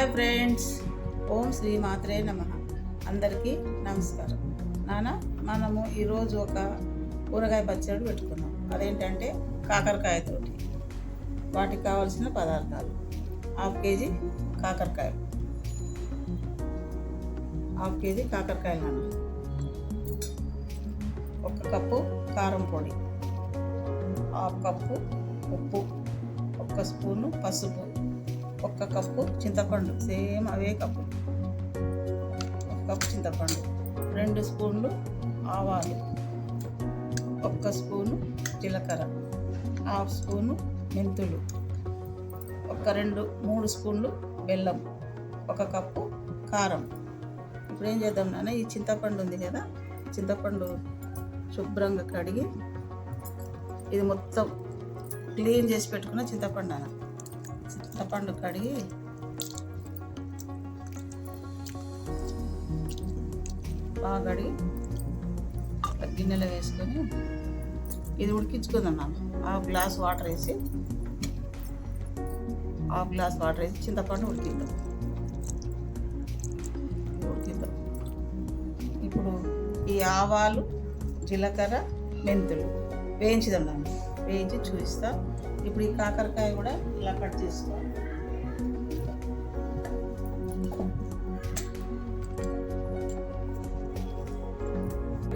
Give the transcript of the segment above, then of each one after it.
Hi friends. ఓం శ్రీ మాత్రే నమ. అందరికీ నమస్కారం. నాన్న మనము ఈరోజు ఒక కూరగాయ పచ్చడి పెట్టుకున్నాం. అదేంటంటే కాకరకాయతోటి వాటికి కావాల్సిన పదార్థాలు. హాఫ్ కేజీ కాకరకాయ. హాఫ్ కేజీ కాకరకాయలు నాన్న ఒక కప్పు కారం పొడి. హాఫ్ కప్పు ఉప్పు. ఒక స్పూను పసుపు. ఒక్క కప్పు చింతపండు సేమ్ అవే కప్పు. ఒక కప్పు చింతపండు రెండు స్పూన్లు ఆవాలు ఒక్క స్పూను జీలకర్ర హాఫ్ స్పూను మెంతులు ఒక రెండు మూడు స్పూన్లు బెల్లం ఒక కప్పు కారం. ఇప్పుడు ఏం చేద్దాం నాన్న ఈ చింతపండు ఉంది కదా చింతపండు శుభ్రంగా కడిగి ఇది మొత్తం క్లీన్ చేసి పెట్టుకున్న చింతపండు అన్న చింతపండు కడిగి బాగా కడిగి గిన్నెలో వేసుకొని ఇది ఉడికించుకుందాం నాన్న. హాఫ్ గ్లాస్ వాటర్ వేసి హాఫ్ గ్లాస్ వాటర్ వేసి చింతపండు ఉడికిద్దాం. ఉడికిద్దాం. ఇప్పుడు ఈ ఆవాలు జీలకర్ర మెంతులు వేయించుదాం వేయించి చూపిస్తా. ఇప్పుడు ఈ కాకరకాయ కూడా ఇలా కట్ చేసుకోవాలి.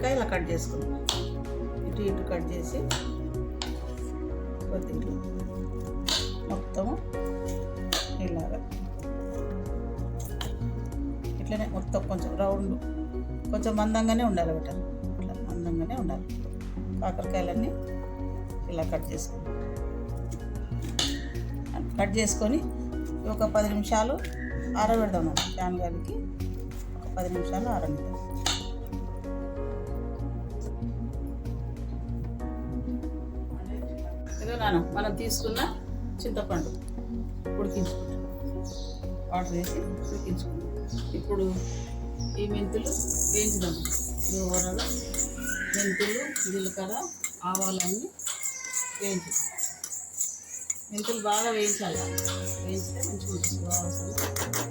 ఇంకా ఇలా కట్ చేసుకుందాం. ఇటు ఇటు కట్ చేసి కొద్దిగా మొత్తం ఇలాగా. ఇట్లనే మొత్తం కొంచెం రౌండ్ కొంచెం మందంగానే ఉండాలి బిడ్డ ఇట్లా మందంగానే ఉండాలి. కాకరకాయలన్నీ ఇలా కట్ చేసుకుందాం. కట్ చేసుకొని ఒక పది నిమిషాలు ఆరబెడదాం మనం. ఫ్యాన్ గారికి ఒక పది నిమిషాలు ఆరబెడదాం. ఇదో మనం తీసుకున్న చింతపండు ఉడికించుకుంటాం వాటర్ వేసి ఉడికించుకుంటాం ఇప్పుడు ఈ మెంతులు వేయించుదాం. దూరలో మెంతులు జీలకర్ర ఆవాలన్నీ వేయించు మెంతులు బాగా వేయించాలి. వేయించితే మంచిగా ఉంటుంది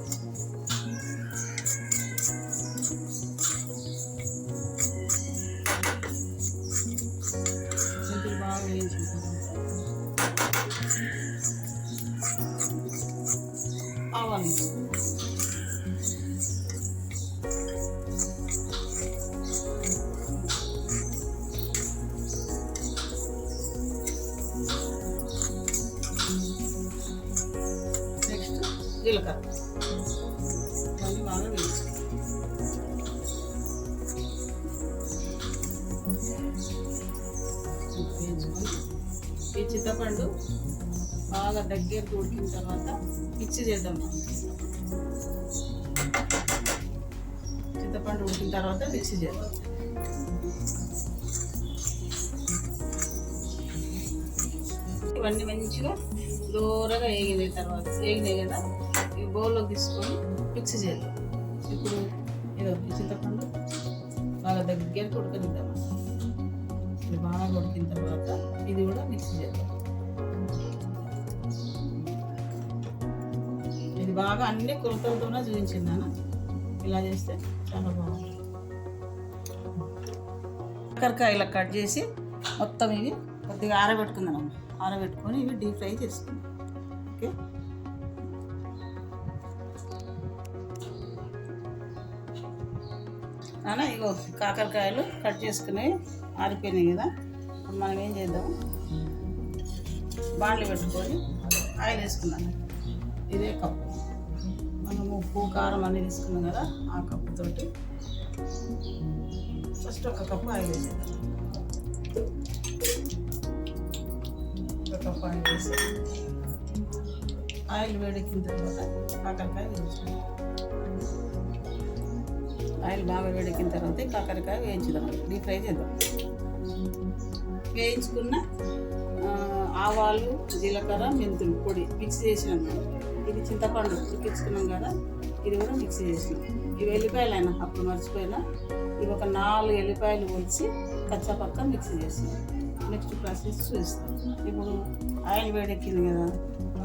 జీలకర్ర మళ్ళీ బాగా వేయించు వేయించుకొని ఈ చింతపండు బాగా దగ్గర ఉడికిన తర్వాత మిక్స్ చేద్దాం. చింతపండు ఉడికిన తర్వాత మిక్స్ చేద్దాం. ఇవన్నీ మంచిగా దూరగా వేగిన తర్వాత వేగినాయి కదా. ఈ బౌల్లో తీసుకొని మిక్సీ చేద్దాం. ఇప్పుడు ఏదో చింతపండు బాగా దగ్గర ఉడకనిద్దాం ఇది బాగా కొడికిన తర్వాత ఇది కూడా మిక్సీ చేద్దాం. ఇది బాగా అన్ని కొలతలతోనే చూపించింది నాన్న. ఇలా చేస్తే చాలా బాగుంది కాకరకాయ ఇలా కట్ చేసి మొత్తం ఇవి కొద్దిగా ఆరబెట్టుకుందాం. ఆరబెట్టుకొని ఇవి డీప్ ఫ్రై చేసుకుందాం. ఓకే? నాన్న ఇగో కాకరకాయలు కట్ చేసుకుని ఆరిపోయినాయి కదా. ఇప్పుడు మనం ఏం చేద్దాం? బాండ్లు పెట్టుకొని ఆయిల్ వేసుకున్నాను ఇదే కప్పు. మనం ఉప్పు కారం అన్నీ తీసుకున్నాం కదా ఆ కప్పుతోటి ఫస్ట్ ఒక కప్పు ఆయిల్ వేసేద్దాం. ఒక కప్పు ఆయిల్ వేసి ఆయిల్ వేడెక్కిన తర్వాత కాకరకాయ వేసుకుందాం ఆయిల్ బాగా వేడెక్కిన తర్వాత ఈ కాకరకాయ వేయించుదాం. డీప్ ఫ్రై చేద్దాం. వేయించుకున్న ఆవాలు జీలకర్ర మెంతులు పొడి మిక్స్ చేసినాం ఇది చింతపండు ఉడికించుకున్నాం కదా ఇది కూడా మిక్స్ చేసినాం. ఇవి ఎల్లిపాయలు అయినా అప్పుడు మర్చిపోయినా ఇవి ఒక నాలుగు ఎల్లిపాయలు ఒలిచి కచ్చపక్క మిక్స్ చేసినాం. నెక్స్ట్ ప్రాసెస్ చూస్తాం. ఇప్పుడు ఆయిల్ వేడెక్కింది కదా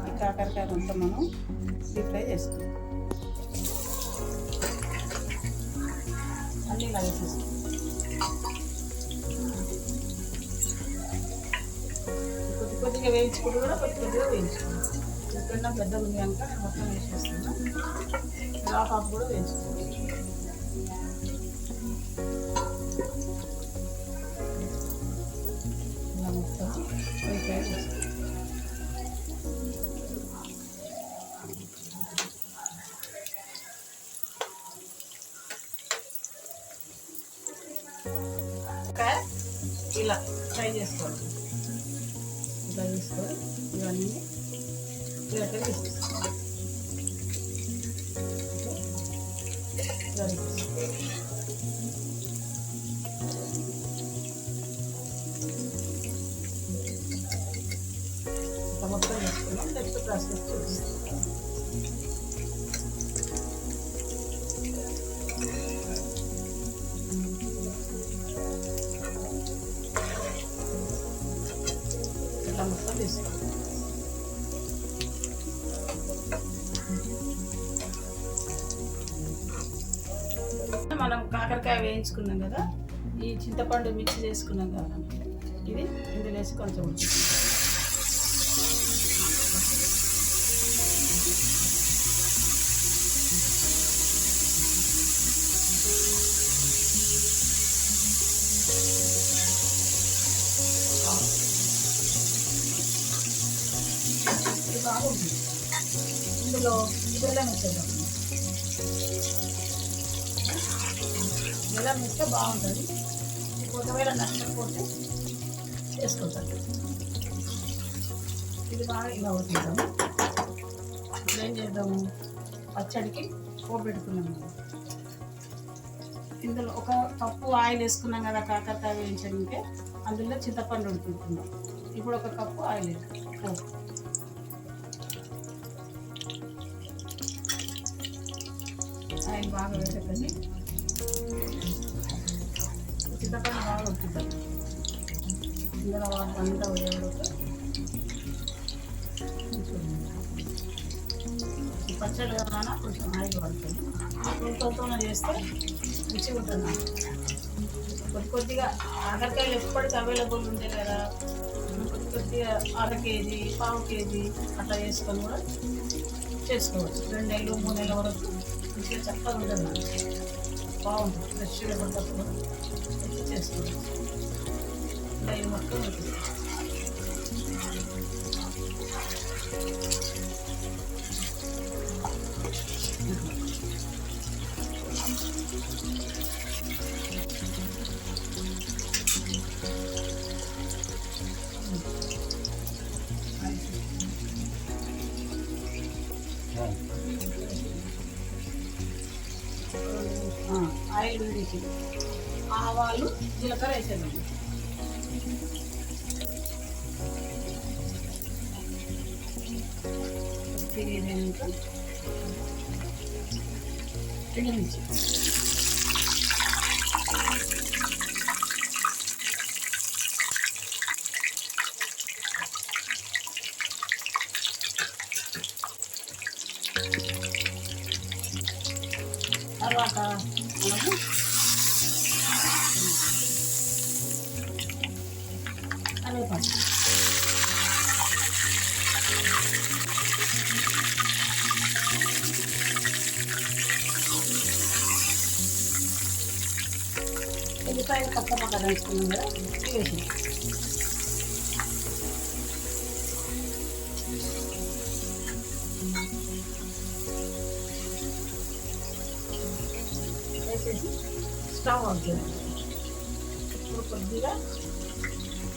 ఈ కాకరకాయ అంతా మనం డీప్ ఫ్రై చేసుకుంటాం అన్నీ ఇలా కొద్ది కొద్దిగా వేయించుకుంటూ కూడా కొద్ది కొద్దిగా వేయించుకోవాలి ఎక్కడన్నా పెద్దగా ఉంది కనుక నేను మొత్తం వేసేస్తున్నాను హాఫ్ కూడా వేయించుకోవాలి ఇంకా ఇలా ఫ్రై చేసుకోవాలి. ఇలా తీసుకొని ఇవన్నీ ఇలా తీసుకోవాలి వేయించుకున్నాం కదా. ఈ చింతపండు మిక్స్ చేసుకున్నాం కదా. ఇది ఇందులో వేసి కొంచెం బాగుంటుంది ఇందులో బెల్లం వచ్చేద్దాం ఇలా ముక్క బాగుంటుంది. మీకు ఒకవేళ నచ్చకపోతే వేసుకుంటాను ఇది బాగా ఇలా అవుతుందాము ఇప్పుడు ఏం చేద్దాము? పచ్చడికి పోపెట్టుకున్నాము ఇందులో ఒక కప్పు ఆయిల్ వేసుకున్నాం కదా కాకరకాయ వేయించడానికి. అందులో చింతపండు ఉడుకుంటున్నాం ఇప్పుడు ఒక కప్పు ఆయిల్ వేసుకుంటాం పోపు ఆయిల్ బాగా వేసేటండి చింతపండు బాగా ఉడుకుతుంది ఇందులో అంతా పచ్చడి కన్నా కొంచెం ఆయిల్ పడుతుంది ఉడకలతో చేస్తే? రుచి ఉంటుంది కొద్ది కొద్దిగా కాకరకాయలు ఎప్పటికీ అవైలబుల్ ఉంటాయి కదా కొద్ది కొద్దిగా అర కేజీ పావు కేజీ అట్లా చేసుకొని కూడా చేసుకోవచ్చు. రెండు నెలలు మూడు నెలల వరకు మంచిగా చక్కగా ఉంటుంది నాకు. బాగుంటుంది ఫ్రెష్గా పడ్డప్పుడు తెచ్చి చేసుకోవచ్చు ఇలా ఇది మొత్తం ఉంటుంది ఆయిల్ వేసి ఆవాలు జీలకర్ర వేసేద్దాం తర్వాత మనము కరివేపాకు ఉల్లిపాయలు పక్క పక్క దంచుకున్నాం కదా ఇవి వేసి వేసేసి స్టవ్ ఆఫ్ చేయాలి ఇప్పుడు కొద్దిగా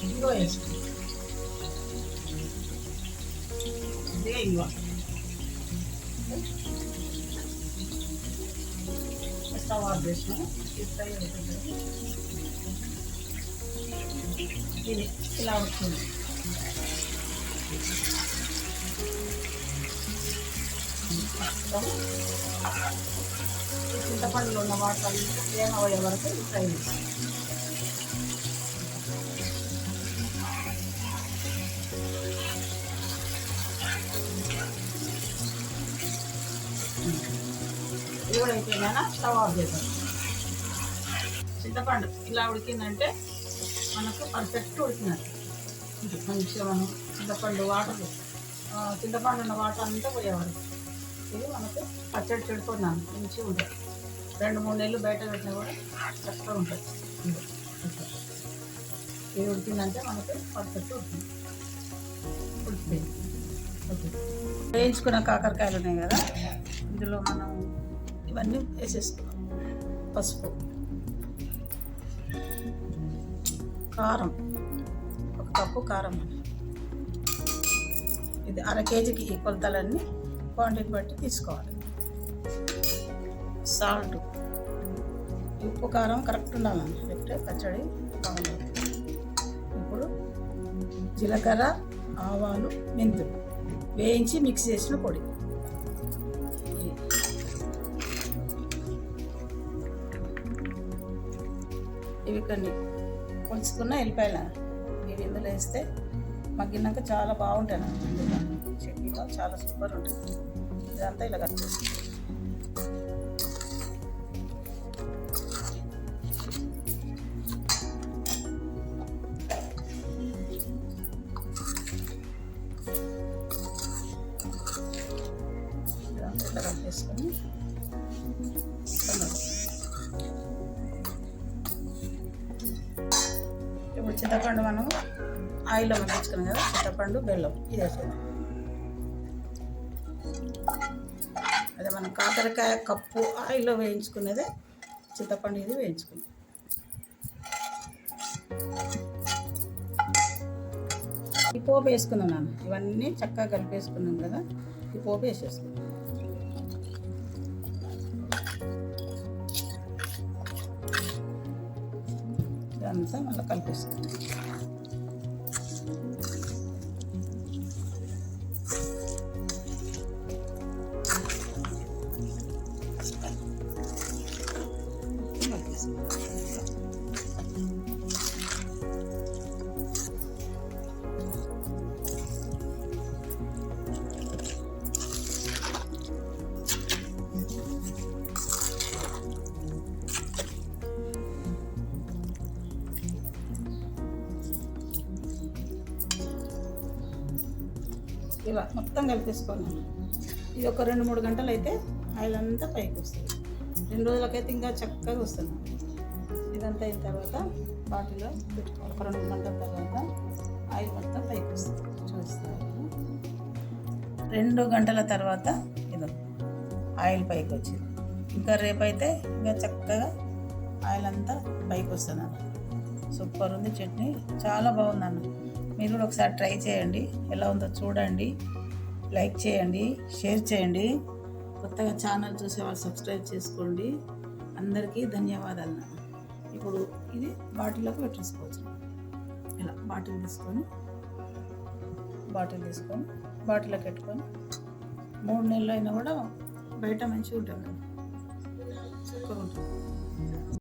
ఇంగువ వేసుకుంటాం కొద్దిగా ఇంగువ స్టవ్ ఆఫ్ చేసినాము ఈ ఫ్రై అవుతుంది ఇది ఇలా వస్తుంది మొత్తం ఈ చింతపండులో ఉన్న వాటర్ అంతా అయ్యే వరకు ఫ్రై చేస్తాం. ఇది కూడా అయిపోయిందా స్టవ్ ఆఫ్ చేద్దాం. చింతపండు ఇలా ఉడికిందంటే మనకు పర్ఫెక్ట్ ఉడికినట్టు. మంచిగా మనం చింతపండు వాటర్ చింతపండు ఉన్న వాటర్ అంతా పోయేవారు ఇది మనకు పచ్చడి చెడుకున్నాను మంచిగా ఉంటుంది. రెండు మూడు నెలలు బయట పెట్టినా కూడా చక్కగా ఉంటుంది. ఇది ఉడికిందంటే మనకు పర్ఫెక్ట్ ఉంటుంది. ఉడికిపోయింది. ఓకే. వేయించుకున్న కాకరకాయలు ఉన్నాయి కదా ఇందులో మనం ఇవన్నీ వేసేసుకున్నాం పసుపు కారం ఒక కప్పు కారం ఇది అర కేజీకి కొలతలన్నీ క్వాంటిటీ బట్టి తీసుకోవాలి. సాల్ట్. ఉప్పు కారం కరెక్ట్ ఉండాలండి లేకపోతే పచ్చడి బాగుంటుంది ఇప్పుడు జీలకర్ర ఆవాలు మెంతులు వేయించి మిక్స్ చేసిన పొడి. ఇవి కొన్ని పొలుచుకున్న వెళ్ళిపోయాను ఇవి ఇందులో వేస్తే మగ్గినాక చాలా బాగుంటాయి చట్నీలో చాలా సూపర్ ఉంటుంది ఇదంతా ఇలా కట్ వేసుకొని ఇప్పుడు చింతపండు మనం ఆయిల్లో మగ్గించుకున్నాం కదా చింతపండు బెల్లం ఇది వేసేది అదే మనం కాకరకాయ కప్పు ఆయిల్లో వేయించుకునేదే చింతపండు ఇది వేయించుకున్నాం. ఈ పోపు వేసుకున్నాను ఇవన్నీ చక్కగా కలిపేసుకున్నాం కదా ఈ పోపు వేసేసుకున్నాను వేసేసుకున్నాం ఇదంతా మళ్ళీ కలిపేసుకున్నాం ఇలా మొత్తం కలిపేసుకోవాలి ఇది ఒక రెండు మూడు గంటలు అయితే ఆయిల్ అంతా పైకి వస్తుంది. రెండు రోజులకైతే ఇంకా చక్కగా వస్తుంది. ఇదంతా అయిన తర్వాత బాటిల్లో పెట్టుకోవాలి. ఒక రెండు గంటల తర్వాత ఆయిల్ మొత్తం పైకి వస్తుంది. చూస్తారు రెండు గంటల తర్వాత ఇదో ఆయిల్ పైకి వచ్చింది. ఇంకా రేపైతే ఇంకా చక్కగా ఆయిల్ అంతా పైకి వస్తుంది సూపర్ ఉంది చట్నీ. చాలా బాగుందన్న. మీరు కూడా ఒకసారి ట్రై చేయండి. ఎలా ఉందో చూడండి. లైక్ చేయండి షేర్ చేయండి. కొత్తగా ఛానల్ చూసే వాళ్ళు సబ్స్క్రైబ్ చేసుకోండి. అందరికీ ధన్యవాదాలు. ఇప్పుడు ఇది బాటిల్లోకి పెట్టేసుకోవచ్చు. ఇలా బాటిల్ తీసుకొని బాటిల్ తీసుకొని బాటిల్లోకి పెట్టుకొని మూడు నెలలు అయినా కూడా బయట మంచిగా ఉంటుంది. చక్కగా ఉంటుంది.